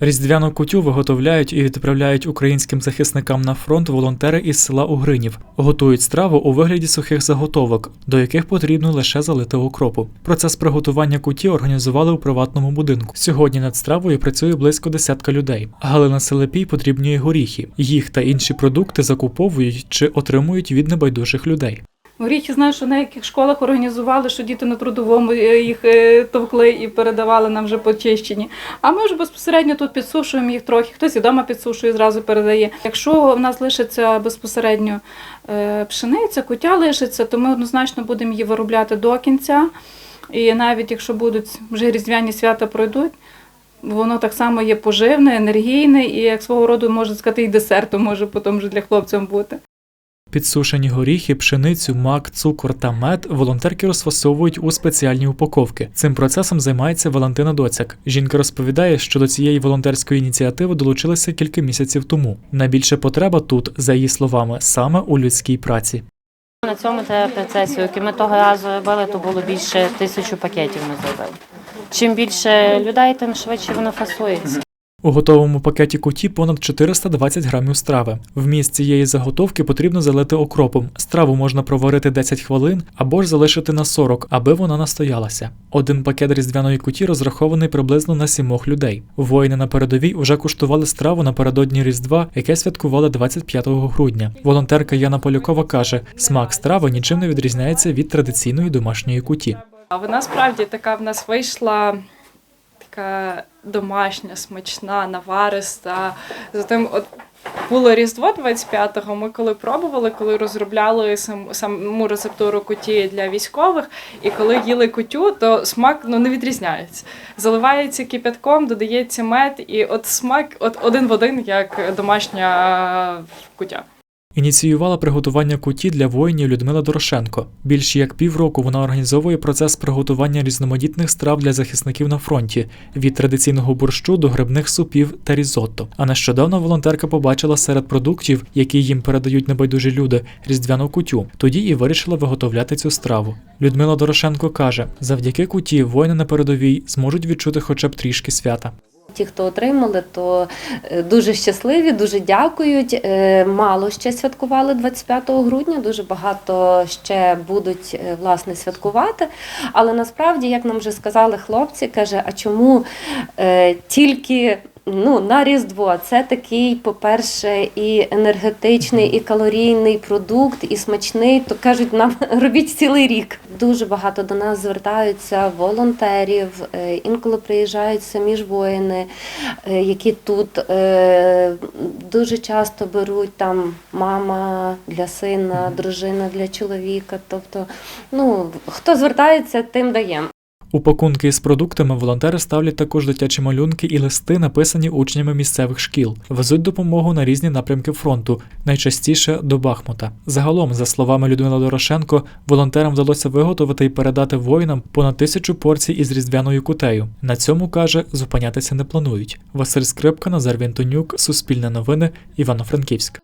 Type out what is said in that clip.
Різдвяну кутю виготовляють і відправляють українським захисникам на фронт волонтери із села Угринів. Готують страву у вигляді сухих заготовок, до яких потрібно лише залити укропу. Процес приготування куті організували у приватному будинку. Сьогодні над стравою працює близько десятка людей. Галина Селепій потрібнює горіхи. Їх та інші продукти закуповують чи отримують від небайдужих людей. В Річі знаю, що на яких школах організували, що діти на трудовому е, їх е, товкли і передавали нам вже почищені. А ми вже безпосередньо тут підсушуємо їх трохи. Хтось і вдома підсушує, зразу передає. Якщо в нас лишиться безпосередньо е, пшениця, кутя лишиться, то ми однозначно будемо її виробляти до кінця. І навіть якщо будуть вже різдвяні свята пройдуть. Воно так само є поживне, енергійне і як свого роду можна сказати, і десертом може потім вже для хлопців бути. Підсушені горіхи, пшеницю, мак, цукор та мед волонтерки розфасовують у спеціальні упаковки. Цим процесом займається Валентина Доцяк. Жінка розповідає, що до цієї волонтерської ініціативи долучилися кілька місяців тому. Найбільша потреба тут, за її словами, саме у людській праці. На цьому процесі, який ми того разу робили, то було більше тисячу пакетів ми зробили. Чим більше людей, тим швидше воно фасується. У готовому пакеті куті понад 420 грамів страви. Вміст цієї заготовки потрібно залити окропом. Страву можна проварити 10 хвилин або ж залишити на 40, аби вона настоялася. Один пакет різдвяної куті розрахований приблизно на сімох людей. Воїни на передовій уже куштували страву напередодні Різдва, яке святкували 25 грудня. Волонтерка Яна Полякова каже: смак страви нічим не відрізняється від традиційної домашньої куті. Вона справді така в нас вийшла така домашня, смачна, навариста. Затим, от було Різдво 25-го. Ми коли пробували, коли розробляли сам, саму рецептуру куті для військових, і коли їли кутю, то смак ну, не відрізняється. Заливається кипятком, додається мед, і от смак от один в один, як домашня кутя. Ініціювала приготування куті для воїнів Людмила Дорошенко. Більш як півроку вона організовує процес приготування різноманітних страв для захисників на фронті від традиційного борщу до грибних супів та різотто. А нещодавно волонтерка побачила серед продуктів, які їм передають небайдужі люди, різдвяну кутю. Тоді і вирішила виготовляти цю страву. Людмила Дорошенко каже: завдяки куті воїни на передовій зможуть відчути хоча б трішки свята. Ті, хто отримали, то е, дуже щасливі, дуже дякують. Е, Мало ще святкували 25 грудня, дуже багато ще будуть е, власне святкувати. Але насправді, як нам вже сказали хлопці, каже, а чому тільки ну, на Різдво це такий, по-перше, і енергетичний, і калорійний продукт, і смачний. То кажуть, нам робіть цілий рік. Дуже багато до нас звертаються волонтерів, е, інколи приїжджають самі ж воїни, е, які тут е, дуже часто беруть там мама для сина, дружина для чоловіка. Тобто, ну хто звертається, тим даємо. У пакунки з продуктами волонтери ставлять також дитячі малюнки і листи, написані учнями місцевих шкіл. Везуть допомогу на різні напрямки фронту, найчастіше до Бахмута. Загалом, за словами Людмила Дорошенко, волонтерам вдалося виготовити і передати воїнам понад тисячу порцій із різдвяною кутею. На цьому каже, зупинятися не планують. Василь Скрипка, Назар Вінтонюк, Суспільне новини, Івано-Франківськ.